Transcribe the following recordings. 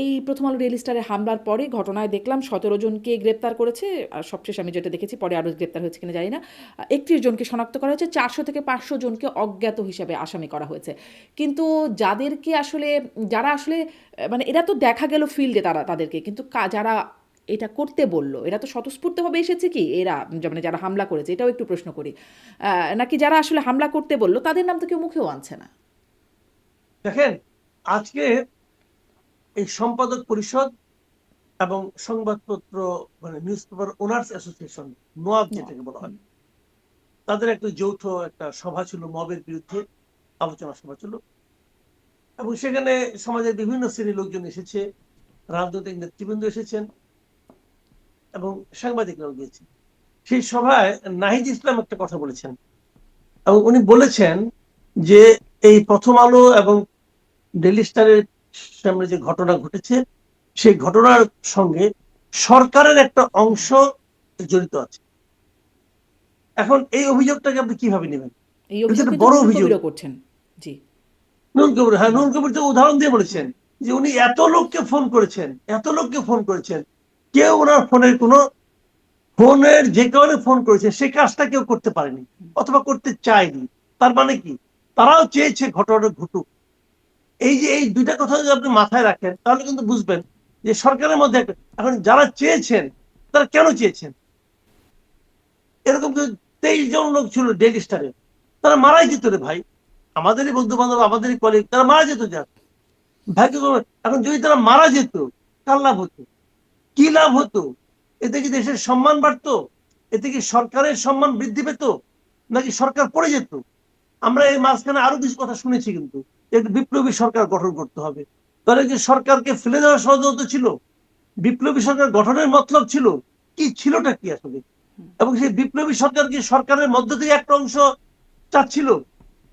এই প্রথম আলো ডেইলি স্টারে হামলার পরে ঘটনায় দেখলাম সতেরো জনকে গ্রেপ্তার করেছে, আর সবশেষ আমি যেটা দেখেছি, পরে আরও গ্রেপ্তার হয়েছে কিনা জানি না, একত্রিশ জনকে শনাক্ত করা হয়েছে, চারশো থেকে পাঁচশো জনকে অজ্ঞাত হিসাবে আসামি করা হয়েছে। কিন্তু যাদেরকে আসলে, যারা আসলে মানে এরা তো দেখা গেল ফিল্ডে তারা, তাদেরকে, কিন্তু যারা এটা করতে বলল, এরা তো স্বতঃস্ফূর্তভাবে এসেছে কি? এরা মানে যারা হামলা করেছে, এটাও একটু প্রশ্ন করি। নাকি যারা আসলে হামলা করতে বলল, তাদের নাম তো কেউ মুখেও আনছে না? দেখেন, আজকে এই সম্পাদক পরিষদ এবং সংবাদপত্র মানে newspaper owners association NOAB যেটাকে বলা হয়। তাদের একটা যৌথ একটা সভা ছিল মবের বিরুদ্ধে আলোচনা সভা ছিল। এবং সেখানে সমাজের বিভিন্ন শ্রেণির লোকজন এসেছে রাজনৈতিক নেতৃবৃন্দ এসেছেন এবং সাংবাদিকরাও গিয়েছে সেই সভায় নাহিদ ইসলাম একটা কথা বলেছেন। এবং উনি বলেছেন যে এই প্রথম আলো এবং ডেলি স্টারের সামনে যে ঘটনা ঘটেছে সেই ঘটনার সঙ্গে সরকারের একটা অংশ জড়িত আছে। এখন এই অভিযোগটাকে আপনি কীভাবে নেবেন? বড় অভিযোগ। করছেন জি। নুন কবির হ্যাঁ নুন কবির তো উদাহরণ দিয়ে বলেছেন যে উনি এত লোককে ফোন করেছেন এত লোককে ফোন করেছেন কেউ ওনার ফোনের কোনো ফোনের যে কারণে ফোন করেছে সে কাজটা কেউ করতে পারেনি অথবা করতে চায়নি। তার মানে কি? তারাও চেয়েছে ঘটনাটা ঘটুক। এই যে, এই দুইটা কথা যদি আপনি মাথায় রাখেন, তাহলে কিন্তু বুঝবেন যে সরকারের মধ্যে এখন যারা চেয়েছেন, তারা কেন চেয়েছেন? এরকম তেইশ জন লোক ছিল ডেলি স্টারে। তারা মারাই যেত রে ভাই। আমাদেরই বন্ধু বান্ধব আমাদেরই কলিগ তারা মারা যেত যাক। ভাগ্যক্রমে এখন যদি তারা মারা যেত, কার লাভ হতো? কি লাভ হতো? এতে কি দেশের সম্মান বাড়তো? এতে কি সরকারের সম্মান বৃদ্ধি পেত? নাকি সরকার পড়ে যেত? আমরা এই মাঝখানে আরও কিছু কথা শুনেছি কিন্তু একটু বিপ্লবী সরকার গঠন করতে হবে। তাহলে কি সরকারকে ফেলে দেওয়া ষড়যন্ত্র ছিল বিপ্লবী সরকার গঠনের মতলব ছিল কি ছিলটা কি আসলে? এবং সেই বিপ্লবী সরকার কি সরকারের মধ্য থেকে একটা অংশ চাচ্ছিল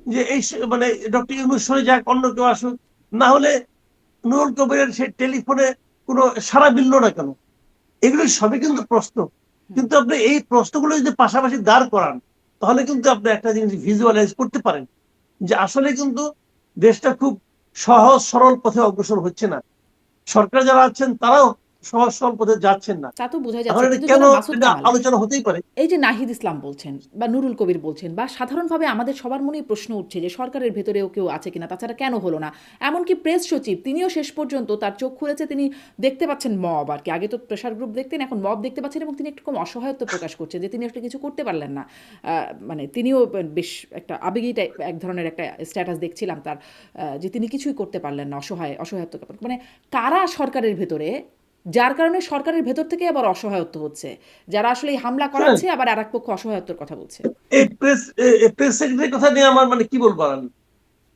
যে এই মানে ডক্টর ইউনুস সরে যাক অন্য কেউ আসুক না হলে নুরুল কবিরের সেই টেলিফোনে কোনো সারা মিলল না কেন? এগুলো সবই কিন্তু প্রশ্ন। কিন্তু আপনি এই প্রশ্নগুলো যদি পাশাপাশি দাঁড় করান তাহলে কিন্তু আপনি একটা জিনিস ভিজুয়ালাইজ করতে পারেন যে আসলে কিন্তু দেশটা খুব সহজ, সরল পথে অগ্রসর হচ্ছে না। সরকার যারা আছেন, তারাও সহজ সরল পথে যাচ্ছেন না। তা তো বোঝা যাচ্ছে কেন আলোচনা হতেই পারে? এই যে নাহিদ ইসলাম বলছেন বা নুরুল কবির বলছেন বা সাধারণভাবে আমাদের সবার মনেই প্রশ্ন উঠছে যে সরকারের ভেতরেও কেউ আছে কিনা তাছাড়া কেন হলো না? এমনকি প্রেস সচিব তিনিও শেষ পর্যন্ত তার চোখ খুলেছে তিনি দেখতে পাচ্ছেন মব আর কি। আগে তো প্রেশার গ্রুপ দেখতেন এখন মব দেখতে পাচ্ছেন এবং তিনি একটু কম অসহায়ত্ব প্রকাশ করছেন যে তিনি আসলে কিছু করতে পারলেন না। আহ, মানে তিনিও বেশ একটা আবেগী এক ধরনের একটা স্ট্যাটাস দেখছিলাম তার যে তিনি কিছুই করতে পারলেন না অসহায় অসহায়ত্ব মানে কারা সরকারের ভেতরে যার কারণে সরকারের ভেতর থেকে আবার অসহায়ত্ব হচ্ছে। যারা আসলে হামলা করাচ্ছে আবার আর এক পক্ষ অসহায়ত্বর কথা বলছে। এই প্রেস প্রেস সেক্রেটারির কথা নিয়ে আমার মানে কি বলব আমি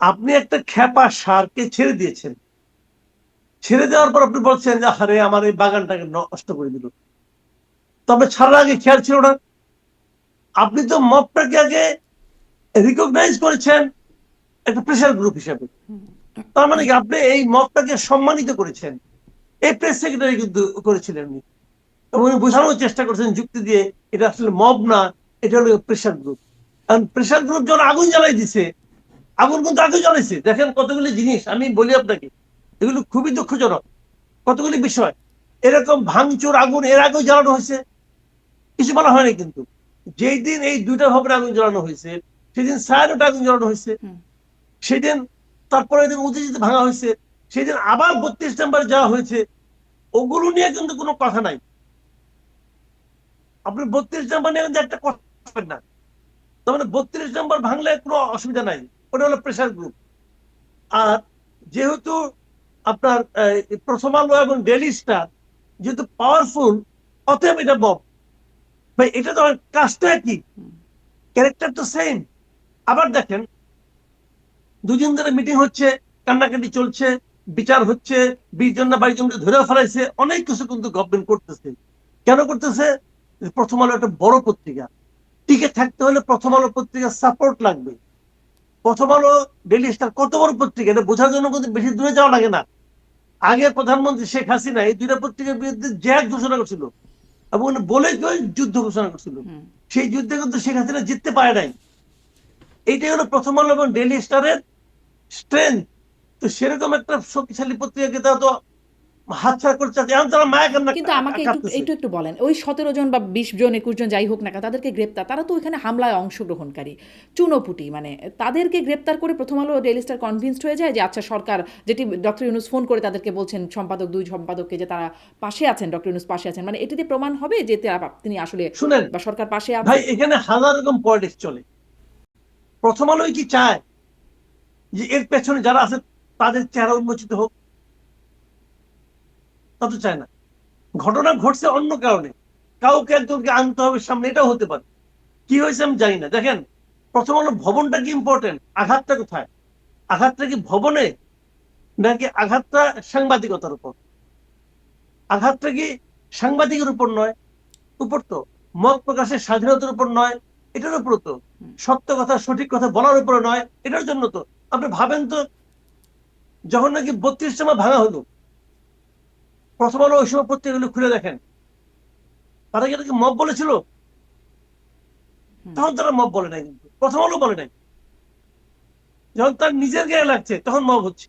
আপনি একটা খ্যাপা সারকে ছেড়ে দিয়েছেন। ছেড়ে দেওয়ার পর আপনি বলছেন যে আরে আমার এই বাগানটাকে নষ্ট করে দিল। তবে ছাড়ার আগে খেয়াল ছিল না। আপনি তো মপটাকে আগে রিকগনাইজ করেছেন একটা প্রেশার গ্রুপ হিসাবে। তার মানে কি আপনি এই মপটাকে সম্মানিত করেছেন? এই প্রেস সেক্রেটারি কিন্তু করেছিলেন উনি। এবং উনি বোঝানোর চেষ্টা করেছেন যুক্তি দিয়ে এটা আসলে মব না এটা হলো প্রেশার গ্রুপ কারণ প্রেশার গ্রুপ যখন আগুন জ্বালাই দিছে আগুন কিন্তু আগুন জ্বালাইছে। দেখেন কতগুলি জিনিস আমি বলি আপনাকে এগুলো খুবই দুঃখজনক। কতগুলি বিষয় এরকম ভাঙচুর আগুন এর আগেও জ্বালানো হয়েছে। কিছু বলা হয়নি কিন্তু। যেই দিন এই দুইটা ভবনে আগুন জ্বালানো হয়েছে সেদিন সায়ানোটা আগুন জ্বালানো হয়েছে। সেদিন তারপরে দিন উত্তেজিত ভাঙা হয়েছে। সেদিন আবার বত্রিশ নাম্বার যাওয়া হয়েছে। ওগুলো নিয়ে কিন্তু কোনো কথা নাই। আপনি বত্রিশ নাম্বার নিয়ে কিন্তু একটা কথা না। তার মানে বত্রিশ নাম্বার ভাঙলে কোনো অসুবিধা নাই। ওটা হলো প্রেশার গ্রুপ আর যেহেতু আপনার প্রথম আলো এবং ডেলি স্টার যেহেতু পাওয়ারফুল অতএব এটা বব। ভাই, এটা তো কাজটা কি? ক্যারেক্টার তো সেম আবার দেখেন, দুদিন ধরে মিটিং হচ্ছে, কান্নাকাটি চলছে। বিচার হচ্ছে বিশ জন না বাইশ জনকে ধরে ফেলাইছে অনেক কিছু কিন্তু গভর্নমেন্ট করতেছে। কেন করতেছে? প্রথম আলো একটা বড় পত্রিকা। টিকে থাকতে হলে প্রথম আলো পত্রিকার সাপোর্ট লাগবে। প্রথম আলো ডেলি স্টার কত বড় পত্রিকা? এটা বোঝার জন্য কিন্তু বেশি দূরে যাওয়া লাগে না। আগে প্রধানমন্ত্রী শেখ হাসিনা এই দুইটা পত্রিকার বিরুদ্ধে জ্যাক ঘোষণা করছিল। এবং বলে যুদ্ধ ঘোষণা করছিল। সেই যুদ্ধে কিন্তু শেখ হাসিনা জিততে পারে নাই। এইটাই হলো প্রথম আলো এবং ডেলি স্টারের স্ট্রেংথ তো সেরকম একটা শক্তিশালী পত্রিকাকে তারা তো কিন্তু আমাকে একটু একটু বলেন ওই সতেরো জন বা বিশ জন একুশ জন যাই হোক না কেন, তাদেরকে গ্রেপ্তার তারা তো ওইখানে হামলায় অংশগ্রহণকারী। চুনোপুটি মানে তাদেরকে গ্রেপ্তার করে প্রথম আলো ডেইলি স্টার কনভিন্সড হয়ে যায় যে আচ্ছা সরকার যেটি ডক্টর ইউনুস ফোন করে তাদেরকে বলছেন সম্পাদক দুই সম্পাদককে যে তারা পাশে আছেন ডক্টর ইউনুস পাশে আছেন মানে এটিতে প্রমাণ হবে যে তারা- তিনি আসলে শুনেন বা সরকার পাশে আছে ভাই এখানে হাজার রকম পলিটিক্স চলে। প্রথম আলোই কি চায়? যে এর পেছনে যারা আছে তাদের চেহারা উন্মোচিত হোক। তা তো চায় না। ঘটনা ঘটছে অন্য কারণে। কাউকে একজনকে আনতে হবে সামনে এটাও হতে পারে। কি হয়েছে আমি জানি না। দেখেন প্রথম আলো ভবনটা কি ইম্পর্টেন্ট আঘাতটা কোথায়? আঘাতটা কি ভবনে নাকি আঘাতটা সাংবাদিকতার উপর? আঘাতটা কি সাংবাদিকের উপর নয়? উপর তো। মত প্রকাশের স্বাধীনতার উপর নয়। এটার উপর তো। সত্য কথা সঠিক কথা বলার উপরে নয়। এটার জন্য তো। আপনি ভাবেন তো যখন নাকি বত্রিশ জামা ভাঙা হলো প্রথম আলো ওই সময় পত্রিকাগুলো খুলে দেখেন তারা কি এটাকে মব বলেছিল? তখন তারা মব বলে নাই কিন্তু প্রথম আলো বলে নাই। যখন তার নিজের গায়ে লাগছে তখন মব হচ্ছে।